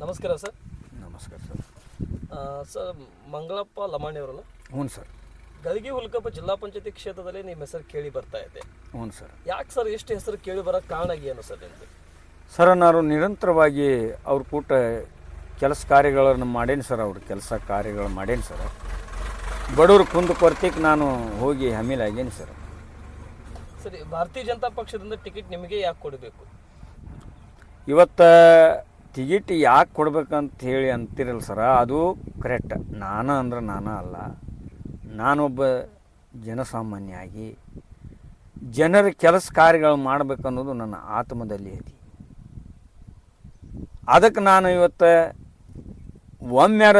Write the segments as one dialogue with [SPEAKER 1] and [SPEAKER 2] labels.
[SPEAKER 1] ನಮಸ್ಕಾರ ಸರ್.
[SPEAKER 2] ನಮಸ್ಕಾರ sir.
[SPEAKER 1] Sir ಮಂಗಳಪ್ಪ Lamani ಅವರಲ್ಲ?
[SPEAKER 2] ಹ್ಞೂ ಸರ್.
[SPEAKER 1] ಗದಗಿ ಹುಲ್ಕಪ್ಪ ಜಿಲ್ಲಾ ಪಂಚಾಯತಿ ಕ್ಷೇತ್ರದಲ್ಲಿ ನಿಮ್ಮ ಹೆಸರು ಕೇಳಿ ಬರ್ತಾ ಇದೆ.
[SPEAKER 2] ಹ್ಞೂ ಸರ್.
[SPEAKER 1] ಯಾಕೆ ಸರ್ ಎಷ್ಟು ಹೆಸರು ಕೇಳಿ ಬರೋಕ್ಕೆ ಕಾರಣ ಏನು ಸರ್ ನಿಮಗೆ
[SPEAKER 2] ಸರ್ ನಾನು ನಿರಂತರವಾಗಿ ಅವ್ರ ಕೂಟ ಕೆಲಸ ಕಾರ್ಯಗಳನ್ನು ಮಾಡೇನಿ ಸರ್ ಅವ್ರ ಕೆಲಸ ಕಾರ್ಯಗಳು ಮಾಡೇನಿ ಸರ್. ಬಡವ್ರ ಕುಂದು ಕೊರತೆಗೆ ನಾನು ಹೋಗಿ ಹಮೀಲಾಗೇನಿ ಸರ್.
[SPEAKER 1] ಸರಿ ಭಾರತೀಯ ಜನತಾ ಪಕ್ಷದಿಂದ ಟಿಕೆಟ್ ನಿಮಗೆ ಯಾಕೆ ಕೊಡಬೇಕು?
[SPEAKER 2] ಇವತ್ತು ಟಿಕೆಟ್ ಯಾಕೆ ಕೊಡ್ಬೇಕಂತ ಹೇಳಿ ಅಂತಿರಲ್ಲ ಸರ ಅದು ಕರೆಕ್ಟ್ ನಾನು ಅಂದ್ರೆ ನಾನು ಅಲ್ಲ. ನಾನೊಬ್ಬ ಜನಸಾಮಾನ್ಯ ಆಗಿ ಜನರ ಕೆಲಸ ಕಾರ್ಯಗಳು ಮಾಡಬೇಕನ್ನೋದು ನನ್ನ ಆತ್ಮದಲ್ಲಿ ಐತಿ ಅದಕ್ಕೆ ನಾನು ಇವತ್ತು ಒಮ್ಮೆರ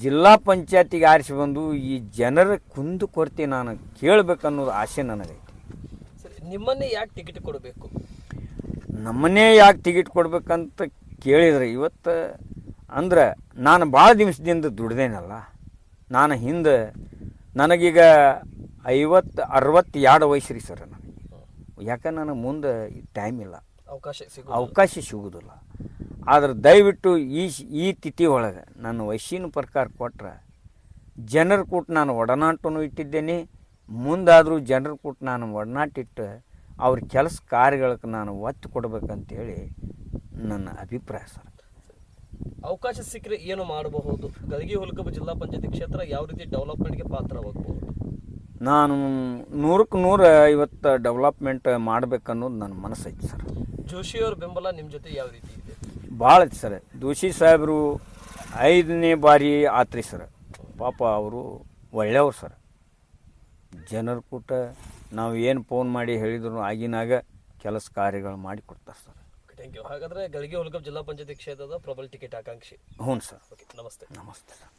[SPEAKER 2] ಜಿಲ್ಲಾ ಪಂಚಾಯತಿಗೆ ಆರಿಸಿ ಬಂದು ಈ ಜನರ ಕುಂದು ಕೊರತೆ ನಾನು ಕೇಳಬೇಕನ್ನೋದು ಆಸೆ ನನಗೈತಿ.
[SPEAKER 1] ಸರಿ ನಿಮ್ಮನ್ನೇ ಯಾಕೆ ಟಿಕೆಟ್ ಕೊಡಬೇಕು?
[SPEAKER 2] ನಮ್ಮನ್ನೇ ಯಾಕೆ ಟಿಕೆಟ್ ಕೊಡ್ಬೇಕಂತ ಕೇಳಿದ್ರೆ ಇವತ್ತು ಅಂದ್ರೆ ನಾನು ಭಾಳ ದಿವಸದಿಂದ ದುಡ್ದೇನಲ್ಲ. ನಾನು ಹಿಂದೆ ನನಗೀಗ ಐವತ್ತು ಅರವತ್ತು ಎರಡು ವಯಸ್ಸು ರೀ ಸರ್ ನನಗೆ. ಯಾಕೆ ನನಗೆ ಮುಂದೆ ಟೈಮ್ ಇಲ್ಲ.
[SPEAKER 1] ಅವಕಾಶ ಸಿಗೋ
[SPEAKER 2] ಅವಕಾಶ ಸಿಗುವುದಿಲ್ಲ ಆದ್ರೆ ದಯವಿಟ್ಟು ಈ ಈ ತಿಥಿ ಒಳಗೆ ನನ್ನ ವಯಸ್ಸಿನ ಪ್ರಕಾರ ಕೊಟ್ಟರೆ ಜನರ ಕೂಟ ನಾನು ಒಡನಾಟವನ್ನು ಇಟ್ಟಿದ್ದೇನೆ. ಮುಂದಾದರೂ ಜನರ ಕೂಟ ನಾನು ಒಡನಾಟ ಇಟ್ಟು ಅವ್ರ ಕೆಲಸ ಕಾರ್ಯಗಳಿಗೆ ನಾನು ಒತ್ತು ಕೊಡ್ಬೇಕಂತೇಳಿ ನನ್ನ ಅಭಿಪ್ರಾಯ ಸರ್.
[SPEAKER 1] ಅವಕಾಶ ಸಿಕ್ಕರೆ ಏನು ಮಾಡಬಹುದು? ಗದಗಿ ಹುಲ್ಕಪ್ಪ ಜಿಲ್ಲಾ ಪಂಚಾಯತಿ ಕ್ಷೇತ್ರ ಯಾವ ರೀತಿ ಡೆವಲಪ್ಮೆಂಟ್ಗೆ ಪಾತ್ರವಾಗಬಹುದು?
[SPEAKER 2] ನಾನು ನೂರಕ್ಕೆ ನೂರ ಇವತ್ತು ಡೆವಲಪ್ಮೆಂಟ್ ಮಾಡಬೇಕನ್ನೋದು ನನ್ನ ಮನಸ್ಸೈತಿ ಸರ್.
[SPEAKER 1] ಜೋಶಿಯವ್ರ ಬೆಂಬಲ ನಿಮ್ಮ ಜೊತೆ ಯಾವ ರೀತಿ ಇದೆ?
[SPEAKER 2] ಭಾಳ ಐತಿ ಸರ್. ದೋಷಿ ಸಾಹೇಬರು ಐದನೇ ಬಾರಿ ಆತ್ರಿ ಸರ್. ಪಾಪ ಅವರು ಒಳ್ಳೆಯವ್ರು ಸರ್. ಜನರ ಕೂಟ ನಾವು ಏನು ಫೋನ್ ಮಾಡಿ ಹೇಳಿದ್ರು ಆಗಿನಾಗ ಕೆಲಸ ಕಾರ್ಯಗಳು ಮಾಡಿ ಕೊಡ್ತಾರೆ ಸರ್.
[SPEAKER 1] ಥ್ಯಾಂಕ್ ಯು ಹಾಗಾದ್ರೆ ಗಳಿಗೆ ಹುಲ್ಕಪ್ಪ ಜಿಲ್ಲಾ ಪಂಚಾಯತಿ ಕ್ಷೇತ್ರದ ಪ್ರಬಲ ಟಿಕೆಟ್ ಆಕಾಂಕ್ಷಿ.
[SPEAKER 2] ಹ್ಞೂ ಸರ್.
[SPEAKER 1] ಓಕೆ ನಮಸ್ತೆ.
[SPEAKER 2] ನಮಸ್ತೆ ಸರ್.